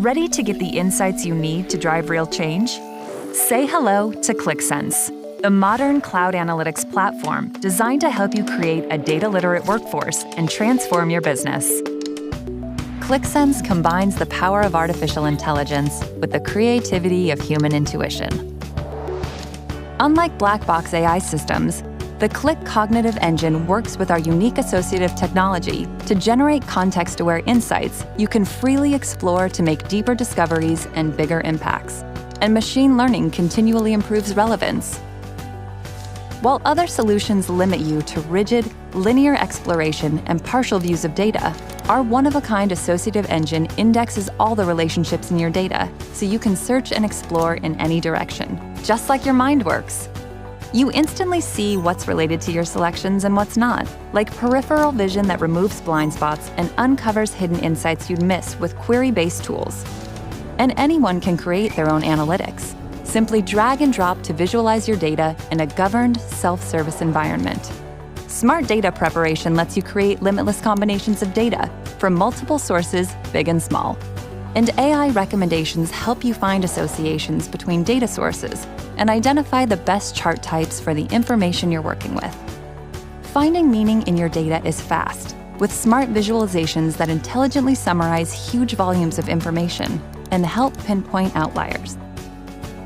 Ready to get the insights you need to drive real change? Say hello to ClickSense, the modern cloud analytics platform designed to help you create a data literate workforce and transform your business. ClickSense combines the power of artificial intelligence with the creativity of human intuition. Unlike black box AI systems, the Qlik Cognitive Engine works with our unique associative technology to generate context aware insights you can freely explore to make deeper discoveries and bigger impacts. And machine learning continually improves relevance. While other solutions limit you to rigid, linear exploration and partial views of data, our one of a kind associative engine indexes all the relationships in your data so you can search and explore in any direction, just like your mind works. You instantly see what's related to your selections and what's not, like peripheral vision that removes blind spots and uncovers hidden insights you'd miss with query based tools. And anyone can create their own analytics. Simply drag and drop to visualize your data in a governed, self service environment. Smart data preparation lets you create limitless combinations of data from multiple sources, big and small. And AI recommendations help you find associations between data sources and identify the best chart types for the information you're working with. Finding meaning in your data is fast, with smart visualizations that intelligently summarize huge volumes of information and help pinpoint outliers.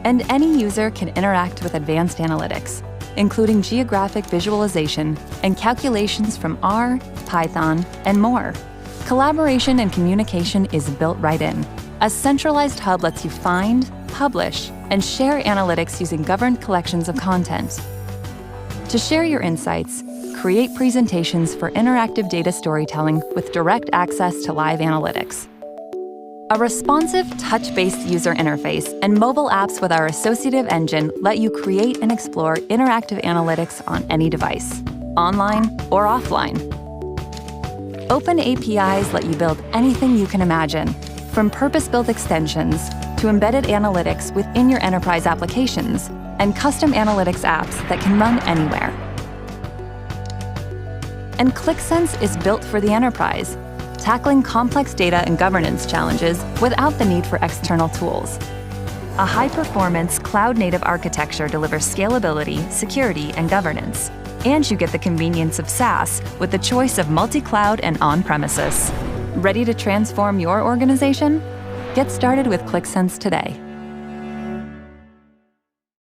And any user can interact with advanced analytics, including geographic visualization and calculations from R, Python, and more. Collaboration and communication is built right in. A centralized hub lets you find, publish, and share analytics using governed collections of content. To share your insights, create presentations for interactive data storytelling with direct access to live analytics. A responsive, touch based user interface and mobile apps with our associative engine let you create and explore interactive analytics on any device, online or offline. Open APIs let you build anything you can imagine, from purpose built extensions to embedded analytics within your enterprise applications and custom analytics apps that can run anywhere. And ClickSense is built for the enterprise, tackling complex data and governance challenges without the need for external tools. A high performance cloud native architecture delivers scalability, security, and governance and you get the convenience of SaaS with the choice of multi cloud and on premises. Ready to transform your organization? Get started with ClickSense today.